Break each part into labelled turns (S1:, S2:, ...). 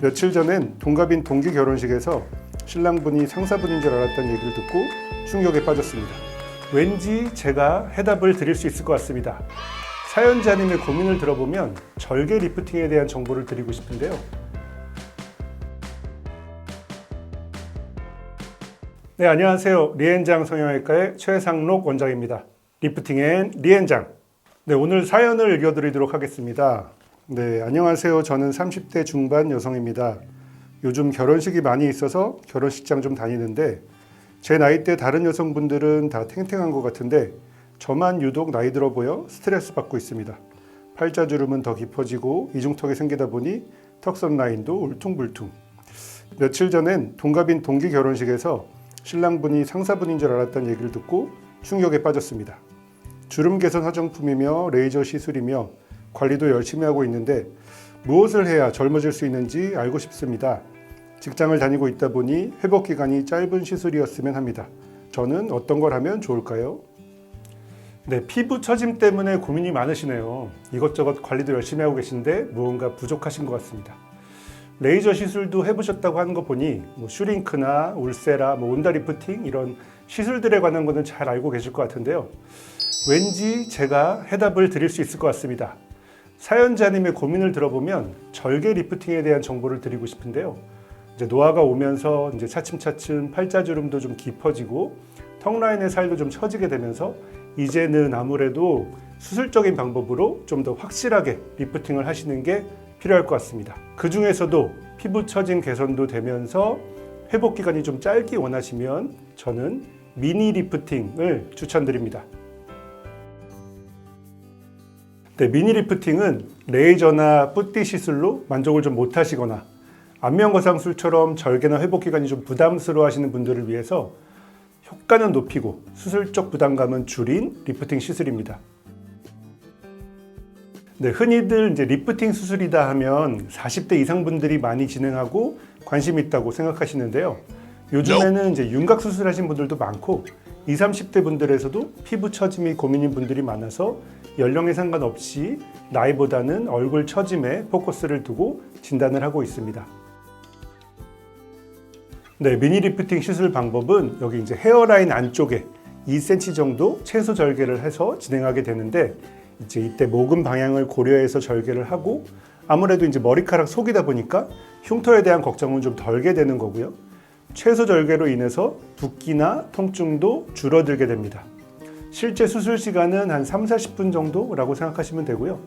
S1: 며칠 전엔 동갑인 동기 결혼식에서 신랑분이 상사분인 줄 알았다는 얘기를 듣고 충격에 빠졌습니다. 왠지 제가 해답을 드릴 수 있을 것 같습니다. 사연자님의 고민을 들어보면 절개 리프팅에 대한 정보를 드리고 싶은데요. 네, 안녕하세요. 리엔장 성형외과의 최상록 원장입니다. 리프팅 앤 리엔장. 네, 오늘 사연을 읽어드리도록 하겠습니다. 네, 안녕하세요. 저는 30대 중반 여성입니다. 요즘 결혼식이 많이 있어서 결혼식장 좀 다니는데 제 나이대 다른 여성분들은 다 탱탱한 것 같은데 저만 유독 나이 들어 보여 스트레스 받고 있습니다. 팔자주름은 더 깊어지고 이중턱이 생기다 보니 턱선 라인도 울퉁불퉁. 며칠 전엔 동갑인 동기 결혼식에서 신랑분이 상사분인 줄 알았다는 얘기를 듣고 충격에 빠졌습니다. 주름 개선 화장품이며 레이저 시술이며 관리도 열심히 하고 있는데 무엇을 해야 젊어질 수 있는지 알고 싶습니다. 직장을 다니고 있다 보니 회복 기간이 짧은 시술이었으면 합니다. 저는 어떤 걸 하면 좋을까요? 네, 피부 처짐 때문에 고민이 많으시네요. 이것저것 관리도 열심히 하고 계신데 무언가 부족하신 것 같습니다. 레이저 시술도 해보셨다고 하는 거 보니 뭐 슈링크나 울세라, 뭐 온다 리프팅 이런 시술들에 관한 거는 잘 알고 계실 것 같은데요. 왠지 제가 해답을 드릴 수 있을 것 같습니다. 사연자님의 고민을 들어보면 절개 리프팅에 대한 정보를 드리고 싶은데요. 이제 노화가 오면서 이제 차츰차츰 팔자주름도 좀 깊어지고 턱 라인의 살도 좀 처지게 되면서 이제는 아무래도 수술적인 방법으로 좀 더 확실하게 리프팅을 하시는 게 필요할 것 같습니다. 그 중에서도 피부 처짐 개선도 되면서 회복 기간이 좀 짧게 원하시면 저는 미니 리프팅을 추천드립니다. 네, 미니 리프팅은 레이저나 뿌띠 시술로 만족을 좀 못하시거나 안면거상술처럼 절개나 회복 기간이 좀 부담스러워 하시는 분들을 위해서 효과는 높이고 수술적 부담감은 줄인 리프팅 시술입니다. 네, 흔히들 이제 리프팅 수술이다 하면 40대 이상 분들이 많이 진행하고 관심 있다고 생각하시는데요. 요즘에는 이제 윤곽 수술하신 분들도 많고 20, 30대 분들에서도 피부 처짐이 고민인 분들이 많아서 연령에 상관없이 나이보다는 얼굴 처짐에 포커스를 두고 진단을 하고 있습니다. 네, 미니 리프팅 시술 방법은 여기 이제 헤어라인 안쪽에 2cm 정도 최소 절개를 해서 진행하게 되는데 이제 이때 모근 방향을 고려해서 절개를 하고 아무래도 이제 머리카락 속이다 보니까 흉터에 대한 걱정은 좀 덜게 되는 거고요. 최소 절개로 인해서 붓기나 통증도 줄어들게 됩니다. 실제 수술 시간은 한 3, 40분 정도라고 생각하시면 되고요.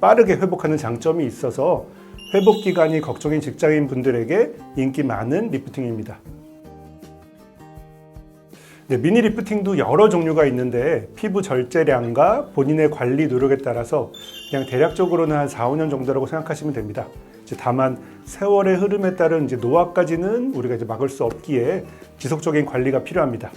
S1: 빠르게 회복하는 장점이 있어서 회복 기간이 걱정인 직장인 분들에게 인기 많은 리프팅입니다. 네, 미니 리프팅도 여러 종류가 있는데 피부 절제량과 본인의 관리 노력에 따라서 그냥 대략적으로는 한 4, 5년 정도라고 생각하시면 됩니다. 다만 세월의 흐름에 따른 이제 노화까지는 우리가 이제 막을 수 없기에 지속적인 관리가 필요합니다.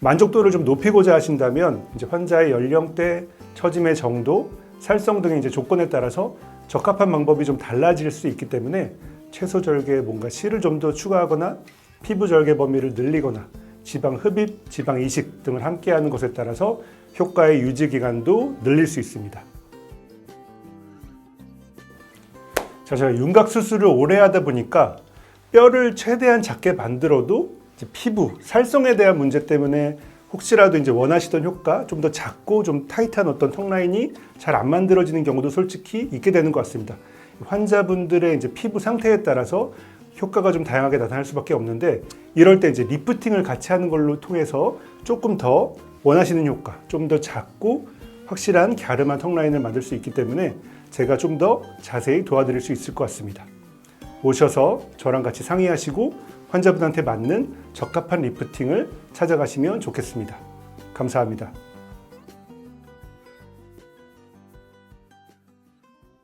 S1: 만족도를 좀 높이고자 하신다면 이제 환자의 연령대, 처짐의 정도, 살성 등의 이제 조건에 따라서 적합한 방법이 좀 달라질 수 있기 때문에 최소 절개에 뭔가 실을 좀 더 추가하거나 피부 절개 범위를 늘리거나 지방 흡입, 지방 이식 등을 함께하는 것에 따라서 효과의 유지 기간도 늘릴 수 있습니다. 자, 제가 윤곽 수술을 오래 하다 보니까 뼈를 최대한 작게 만들어도 피부, 살성에 대한 문제 때문에 혹시라도 이제 원하시던 효과 좀 더 작고 좀 타이트한 어떤 턱 라인이 잘 안 만들어지는 경우도 솔직히 있게 되는 것 같습니다. 환자분들의 이제 피부 상태에 따라서 효과가 좀 다양하게 나타날 수밖에 없는데 이럴 때 이제 리프팅을 같이 하는 걸로 통해서 조금 더 원하시는 효과, 좀 더 작고 확실한 갸름한 턱 라인을 만들 수 있기 때문에 제가 좀 더 자세히 도와드릴 수 있을 것 같습니다. 오셔서 저랑 같이 상의하시고 환자분한테 맞는 적합한 리프팅을 찾아가시면 좋겠습니다. 감사합니다.